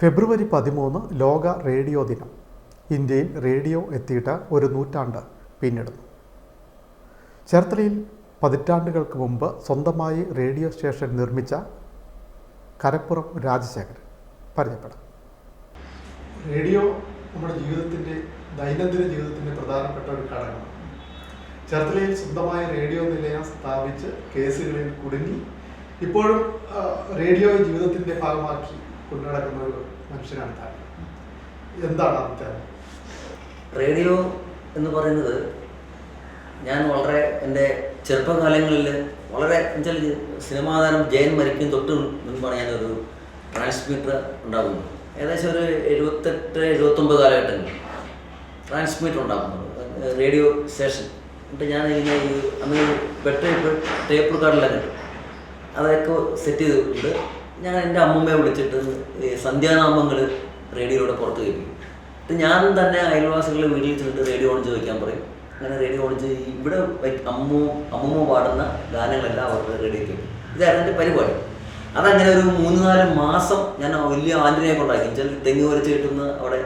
ഫെബ്രുവരി പതിമൂന്ന് ലോക റേഡിയോ ദിനം. ഇന്ത്യയിൽ റേഡിയോ എത്തിയിട്ട് ഒരു നൂറ്റാണ്ട് പിന്നിടുന്നു. ചേർത്തലയിൽ പതിറ്റാണ്ടുകൾക്ക് മുമ്പ് സ്വന്തമായി റേഡിയോ സ്റ്റേഷൻ നിർമ്മിച്ച കരപ്പുറം രാജശേഖരൻ പരിചയപ്പെടാം. റേഡിയോ നമ്മുടെ ജീവിതത്തിന്റെ ദൈനംദിന ജീവിതത്തിന്റെ പ്രധാനപ്പെട്ട ഒരു ഘടകമാണ്. ചേർത്തലയിൽ സ്വന്തമായ റേഡിയോ നിലയം സ്ഥാപിച്ച് കേസുകളിൽ കുടുങ്ങി ഇപ്പോഴും റേഡിയോ ജീവിതത്തിന്റെ ഭാഗമാക്കി കൊണ്ടുനടക്കുന്ന ഒരു മനുഷ്യനാണ് എന്താണ് അന്നത്തെ റേഡിയോ എന്ന് പറയുന്നത് ഞാൻ വളരെ എന്റെ ചെറുപ്പകാലങ്ങളിൽ വളരെ എന്നുവെച്ചാൽ സിനിമാ താരം ജയൻ മരിക്കും തൊട്ട് മുൻപാണ് ഞാനൊരു ട്രാൻസ്മീറ്റർ ഉണ്ടാകുന്നത് ഏകദേശം ഒരു എഴുപത്തെട്ട് എഴുപത്തൊമ്പത് കാലഘട്ടങ്ങളിൽ ട്രാൻസ്മീറ്റർ ഉണ്ടാകുന്നത് റേഡിയോ സ്റ്റേഷൻ. എന്നിട്ട് ഞാൻ ഇങ്ങനെ ഈ അന്ന് ബെറ്റർ ടേപ്പ് കിട്ടും അതൊക്കെ സെറ്റ് ചെയ്തിട്ടുണ്ട്. ഞാൻ എന്റെ അമ്മമ്മയെ വിളിച്ചിട്ട് സന്ധ്യാനാമങ്ങൾ റേഡിയോയുടെ പുറത്ത് കേൾപ്പിക്കും. എന്നിട്ട് ഞാൻ തന്നെ അയൽവാസികളുടെ വീട്ടിൽ ചെന്നിട്ട് റേഡിയോ ചെയ്ത് വയ്ക്കാൻ പറയും. അങ്ങനെ റേഡിയോ ഓൺ ഇവിടെ അമ്മു അമ്മമ്മ പാടുന്ന ഗാനങ്ങളെല്ലാം അവർക്ക് റേഡിയോ കേൾക്കും ഇതായിരുന്നു എന്റെ പരിപാടി. അതങ്ങനെ ഒരു മൂന്ന് നാല് മാസം ഞാൻ വലിയ ആന്റിനെ കൊണ്ടാക്കി. ചില തെങ്ങ് വരച്ച് കിട്ടുന്ന അവിടെ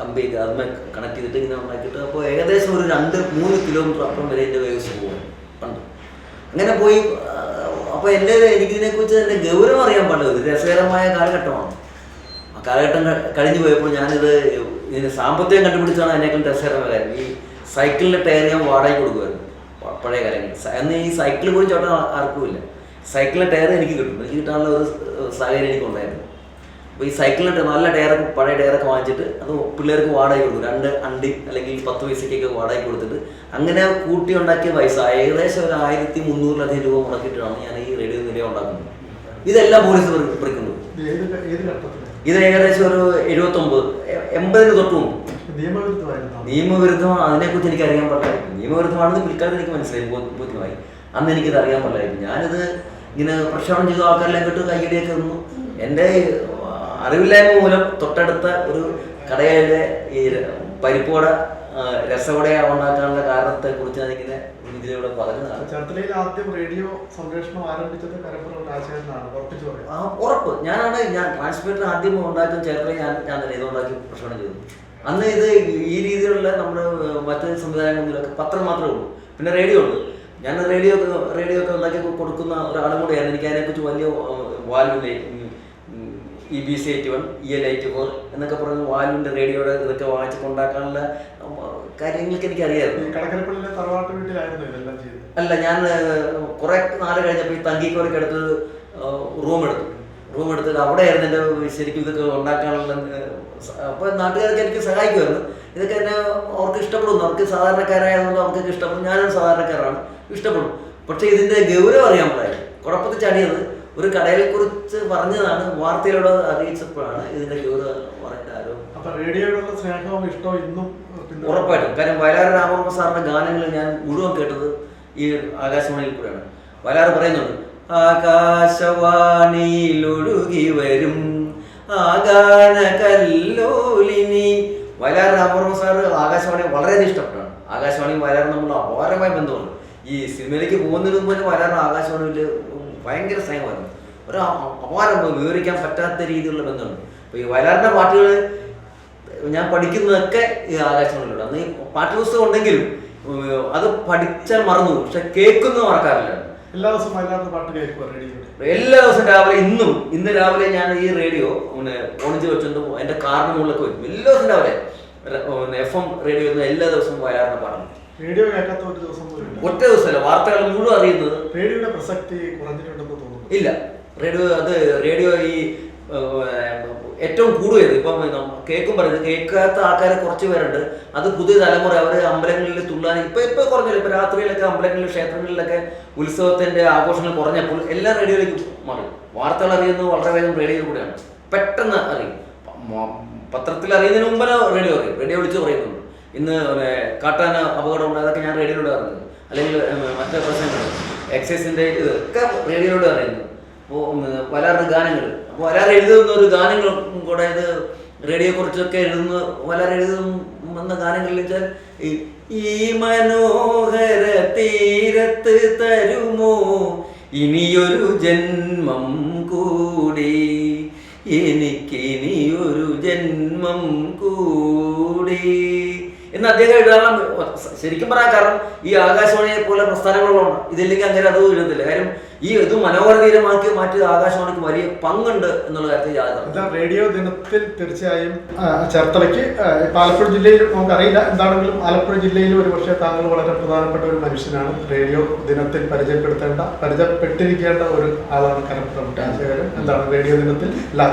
കമ്പി അതുമേ കണക്ട് ചെയ്തിട്ട് ഇങ്ങനെ ഉണ്ടാക്കിയിട്ട് അപ്പോൾ ഏകദേശം ഒരു രണ്ട് മൂന്ന് കിലോമീറ്റർ അപ്പുറം വരെ എന്റെ വേവ്സ് പോകും പണ്ട്. അങ്ങനെ പോയി അപ്പോൾ എന്റെ എനിക്കിതിനെക്കുറിച്ച് എന്റെ ഗൗരവം അറിയാൻ പാടില്ല. ഒരു രസകരമായ കാലഘട്ടമാണ്. ആ കാലഘട്ടം കഴിഞ്ഞു പോയപ്പോൾ ഞാനിത് ഇതിന് സാമ്പത്തികം കണ്ടുപിടിച്ചാണ് അതിനേക്കാൾ രസകരമായ കാര്യം. ഈ സൈക്കിളിന്റെ ടയർ ഞാൻ വാടകയ്ക്ക് കൊടുക്കുമായിരുന്നു. പഴയ കാലങ്ങളിൽ അന്ന് ഈ സൈക്കിൾ കുറിച്ച് അവിടെ ആർക്കുമില്ല. സൈക്കിളിന്റെ ടയർ എനിക്ക് കിട്ടും. എനിക്ക് കിട്ടാനുള്ള ഒരു സാഹചര്യം എനിക്കുണ്ടായിരുന്നു. ഈ സൈക്കിളിന് നല്ല ടയറൊക്കെ പഴയ ടയറൊക്കെ വാങ്ങിച്ചിട്ട് അത് പിള്ളേർക്ക് വാടക കൊടുക്കും. രണ്ട് അണ്ടി അല്ലെങ്കിൽ പത്ത് പൈസയ്ക്കൊക്കെ വാടക കൊടുത്തിട്ട് അങ്ങനെ കൂട്ടി ഉണ്ടാക്കിയ പൈസ ഏകദേശം ഒരു ആയിരത്തി മുന്നൂറിലധികം രൂപ മുടക്കിയിട്ടാണ് ഞാൻ ഈ റേഡിയോ നിലയം ഉണ്ടാക്കുന്നത്. ഇതെല്ലാം പോലീസ് പറിക്കുന്നു. ഇത് ഏകദേശം ഒരു എഴുപത്തൊമ്പത് ഒമ്പത് എൺപതിന് തൊട്ടും നിയമവിരുദ്ധമാണ് അതിനെക്കുറിച്ച് എനിക്ക് അറിയാൻ പാടില്ലായിരുന്നു നിയമവിരുദ്ധമാണെന്ന് പിൽക്കാലത്ത് എനിക്ക് മനസ്സിലായി ബോധ്യമായി. അന്ന് എനിക്കിത് അറിയാൻ പാടില്ലായിരുന്നു ഞാനിത് ഇങ്ങനെ പ്രക്ഷോഭം ചെയ്ത ആൾക്കാരെല്ലാം കേട്ട് കയ്യടിയൊക്കെ നിന്നു. എന്റെ അറിവില്ലായ്മ മൂലം തൊട്ടടുത്ത ഒരു കടയിലെ ഈ പരിപ്പുവട ആ, രസവട ഉണ്ടാക്കാനുള്ള കാരണത്തെ കുറിച്ച് ഞാനിങ്ങനെ ഇതിലൂടെ പറഞ്ഞതാണ്. ചേർത്തലയിൽ ആദ്യം റേഡിയോ സംപ്രേഷണം ആരംഭിച്ചത് ആ ഉറപ്പ്. ഞാനാണ് ഞാൻ ട്രാൻസ്മിറ്റർ ആദ്യം ഉണ്ടാക്കുന്ന ചേർത്തലെ ഞാൻ ഞാൻ തന്നെ ഇതുണ്ടാക്കി പ്രശ്നം ചെയ്തു. അന്ന് ഇത് ഈ രീതിയിലുള്ള നമ്മുടെ മറ്റ് സംവിധാനങ്ങളിലൊക്കെ പത്രം മാത്രമേ ഉള്ളൂ. പിന്നെ റേഡിയോ ഉണ്ട്. ഞാൻ റേഡിയോ റേഡിയോ ഒക്കെ ഉണ്ടാക്കി കൊടുക്കുന്ന ഒരാളും കൂടെയാണ് എനിക്ക് അതിനെക്കുറിച്ച് വലിയ വാൽവിന്റെ E B C eighty one E L eighty four എന്നൊക്കെ പറഞ്ഞ് വാൽവിന്റെ റേഡിയോയുടെ ഇതൊക്കെ വാങ്ങിച്ച് ഉണ്ടാക്കാനുള്ള കാര്യങ്ങൾക്ക് എനിക്ക് അറിയാമായിരുന്നു ഈ കടക്കരപ്പള്ളിയിലെ തറവാട്ട് വീട്ടിലായിരുന്നു ഇതെല്ലാം ചെയ്തത്. അല്ല ഞാൻ കുറെ നാല് കഴിഞ്ഞപ്പോൾ ഈ തങ്കിക്കോരൊക്കെ എടുത്ത് റൂം എടുത്തു. റൂം എടുത്തിട്ട് അവിടെയായിരുന്നു എന്റെ ശരിക്കും ഇതൊക്കെ ഉണ്ടാക്കാനുള്ള അപ്പോൾ നാട്ടുകാർക്ക് എനിക്ക് സഹായിക്കുമായിരുന്നു. ഇതൊക്കെ എന്നെ അവർക്ക് ഇഷ്ടപ്പെടുന്നു. അവർക്ക് സാധാരണക്കാരായതുകൊണ്ട് അവർക്കൊക്കെ ഇഷ്ടപ്പെടും ഞാനും സാധാരണക്കാരാണ്. ഇഷ്ടപ്പെടും പക്ഷേ ഇതിന്റെ ഗൗരവം അറിയാൻ പറയാം കുഴപ്പത്തിൽ ചാടിയത് ഒരു കടയെ കുറിച്ച് പറഞ്ഞതാണ് വാർത്തയിലൂടെ അറിയിച്ചപ്പോഴാണ് ഇതിന്റെ ജോലി പറഞ്ഞ ആരോ അപ്പൊ റേഡിയോയോടുള്ള സ്നേഹവും ഇഷ്ടവും ഇന്നും. ഉറപ്പായിട്ടും. കാര്യം വയലാർ രാമവർമ്മ സാറിന്റെ ഗാനങ്ങൾ ഞാൻ മുഴുവൻ കേട്ടത് ഈ ആകാശവാണിയിൽ കൂടെയാണ്. വയലാർ പറയുന്നുണ്ട് ആകാശവാണിയിലൊഴുകി വരും ആഗാന കല്ലോലിനി വയലാർ രാമവർമ്മ സാർ ആകാശവാണി വളരെയധികം ഇഷ്ടപ്പെട്ടാണ്. ആകാശവാണിയും വയലാറും നമ്മൾ അപാരമായ ബന്ധമുണ്ട്. ഈ സിനിമയിലേക്ക് പോകുന്നതിന് മുമ്പ് വയലാർ ആകാശവാണിയിൽ ഭയങ്കര സ്നേഹമായിരുന്നു. ഒരു അപമാനം അപാരം വിവരിക്കാൻ പറ്റാത്ത രീതിയിലുള്ള ബന്ധമുണ്ട്. അപ്പോൾ ഈ വയലാറിന്റെ പാട്ടുകൾ ഞാൻ പഠിക്കുന്നതൊക്കെ ഈ ആകാശങ്ങളിലുണ്ട് അന്ന് ഈ പാഠ്യപുസ്തകം ഉണ്ടെങ്കിലും അത് പഠിച്ചാൽ മറന്നു പോകും. പക്ഷെ കേൾക്കുന്നത് മറക്കാറില്ല എല്ലാ ദിവസവും വയലാറിന്റെ പാട്ട് കേൾക്കുക എല്ലാ ദിവസവും രാവിലെ ഇന്നും ഇന്ന് രാവിലെ ഞാൻ ഈ റേഡിയോ പിന്നെ ഓണിച്ച് വെച്ചുകൊണ്ട് എന്റെ കാറിന് മുകളിലൊക്കെ വരും എല്ലാ ദിവസവും രാവിലെ എഫ് എം റേഡിയോ എല്ലാ ദിവസവും വയലാറിന്റെ പാടുന്നു റേഡിയോ കേൾക്കാത്ത ഒരു ദിവസം പോലും. ഒറ്റ ദിവസമല്ല വാർത്തകൾ മുഴുവൻ അറിയുന്നത് റേഡിയോയുടെ പ്രസക്തി കുറഞ്ഞിട്ടുണ്ടെന്ന് തോന്നുന്നു. ഇല്ല. റേഡിയോ അത് റേഡിയോ ഈ ഏറ്റവും കൂടുതൽ ഇപ്പം കേക്കും കേൾക്കും പറയുന്നത് കേൾക്കാത്ത ആൾക്കാരെ കുറച്ച് പേരുണ്ട്. അത് പുതിയ തലമുറ അവർ അമ്പലങ്ങളിൽ തുള്ളാൻ ഇപ്പൊ ഇപ്പൊ കുറഞ്ഞില്ല. ഇപ്പൊ രാത്രിയിലൊക്കെ അമ്പലങ്ങളിൽ ക്ഷേത്രങ്ങളിലൊക്കെ ഉത്സവത്തിന്റെ ആഘോഷങ്ങൾ കുറഞ്ഞപ്പോൾ എല്ലാ റേഡിയോയിലേക്ക് മാറി. വാർത്തകൾ അറിയുന്നത് വളരെ വേഗം റേഡിയോ കൂടെയാണ്. പെട്ടെന്ന് അറിയും. പത്രത്തിൽ അറിയുന്നതിന് മുമ്പ് റേഡിയോ അറിയും. റേഡിയോ വിളിച്ച് പറയുന്നുണ്ട്. ഇന്ന് കാട്ടാന അപകടം ഉണ്ട് അതൊക്കെ ഞാൻ റേഡിയോയിലൂടെ അറിഞ്ഞു. അല്ലെങ്കിൽ മറ്റേ പ്രശ്നങ്ങൾ എക്സൈസിന്റെ ഇത് ഒക്കെ റേഡിയോയിലൂടെ അറിയുന്നു. അപ്പോൾ വരാറ് ഗാനങ്ങൾ. അപ്പോൾ വരാർ എഴുതുന്ന ഒരു ഗാനങ്ങൾ കൂടെ ഇത് റേഡിയോ കുറിച്ചൊക്കെ എഴുതുന്ന പലരും എഴുതും വന്ന ഗാനങ്ങളിൽ വെച്ചാൽ ഈ മനോഹര തീരത്ത് തരുമോ? ഇനിയൊരു ജന്മം കൂടി. എനിക്കിനിയൊരു ജന്മം കൂടി. എന്ന് അദ്ദേഹം എഴുതാനുള്ള ശരിക്കും പറയാൻ കാരണം ഈ ആകാശവാണിയെ പോലെ പ്രസ്ഥാനങ്ങളുണ്ട് ഇതില്ലെങ്കിൽ അങ്ങനെ അതും എഴുതുന്നില്ല കാര്യം ഈ ഇത് മനോഹരതീരമാക്കി മാറ്റിയത് ആകാശവാണിക്ക് വലിയ പങ്കുണ്ട് എന്നുള്ള കാര്യത്തിൽ യാതൊരു റേഡിയോ ദിനത്തിൽ തീർച്ചയായും ചേർത്തലയ്ക്ക് ആലപ്പുഴ ജില്ലയിൽ നമുക്കറിയില്ല എന്താണെങ്കിലും ആലപ്പുഴ ജില്ലയിൽ ഒരു പക്ഷേ താങ്കൾ വളരെ പ്രധാനപ്പെട്ട ഒരു മനുഷ്യനാണ്. റേഡിയോ ദിനത്തിൽ പരിചയപ്പെടുത്തേണ്ട പരിചയപ്പെട്ടിരിക്കേണ്ട ഒരു ആളാണ് കരപ്പുറം രാജകരൻ എന്താണ് റേഡിയോ ദിനത്തിൽ എല്ലാ